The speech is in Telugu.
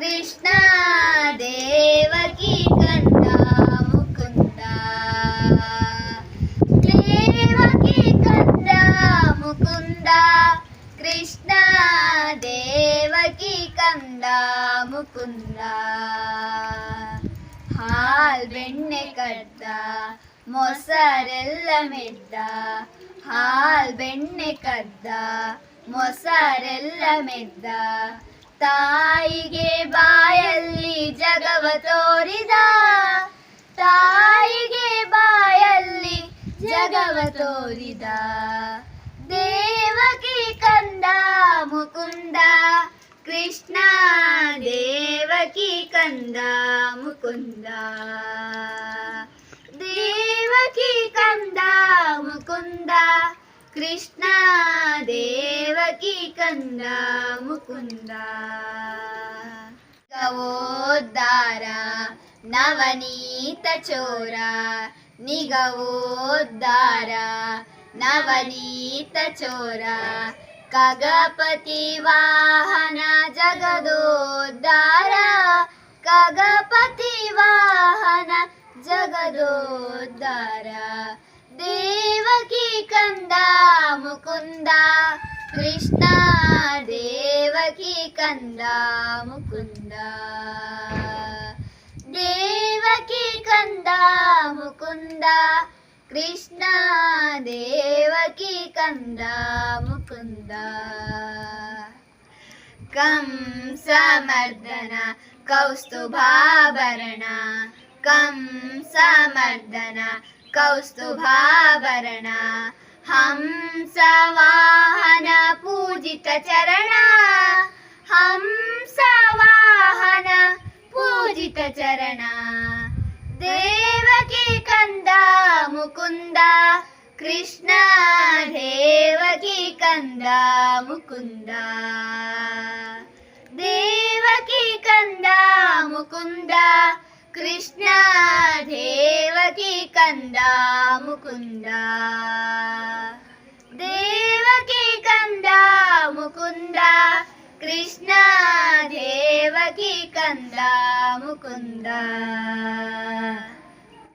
కృష్ణ దేవకి కంద ముకుంద దేవకి కంద ముకుంద కృష్ణ దేవకి కంద ముకుంద ಹಾಲ್ ಬೆಣ್ಣೆ ಕಡ್ದ ಮೊಸರೆಲ್ಲ ಮೆದ್ದ ಹಾಲ್ ಬೆಣ್ಣೆ ಕದ್ದ ಮೊಸರೆಲ್ಲ ಮೆದ್ದ ತಾಯಿಗೆ ಬಾಯಲ್ಲಿ ಜಗವ ತೋರಿದ. ತಾಯಿಗೆ ಬಾಯಲ್ಲಿ ಜಗವ ತೋರಿದ. ದೇವಕಿ ಕಂದ ಮುಕುಂದ. ಕೃಷ್ಣ ದೇವಕಿ ಕಂದ ಮುಕುಂದ. ದೇವಕಿ ಕಂದ ಮುಕುಂದ. ಕೃಷ್ಣ దేవకి కంద ముకుంద గవోద్దార నవనీత చోర. నిగవోద్దార నవనీత చోర. కగపతి వాహన జగదోద్దార. కగపతి వాహన జగదోద్దార. దేవకి కంద ముకుంద. కృష్ణ దేవకి కంద ముకుంద. దేవకి కంద ముకుంద. కృష్ణ దేవకి కంద ముకుంద. కం సమర్దన కౌస్తుభాభరణ. కం సమర్దన कौस्तुभाभरण हंसवाहन पूजितचरण हंसवाहन पूजितचरण देवकी कन्दा मुकुन्दा कृष्ण देवकी कन्दा मुकुन्दा देवकी कन्दा मुकुन्दा कृष्ण దేవకి కందా ముకుంద దేవకి కందా ముకుంద కృష్ణ దేవకి కందా ముకుందా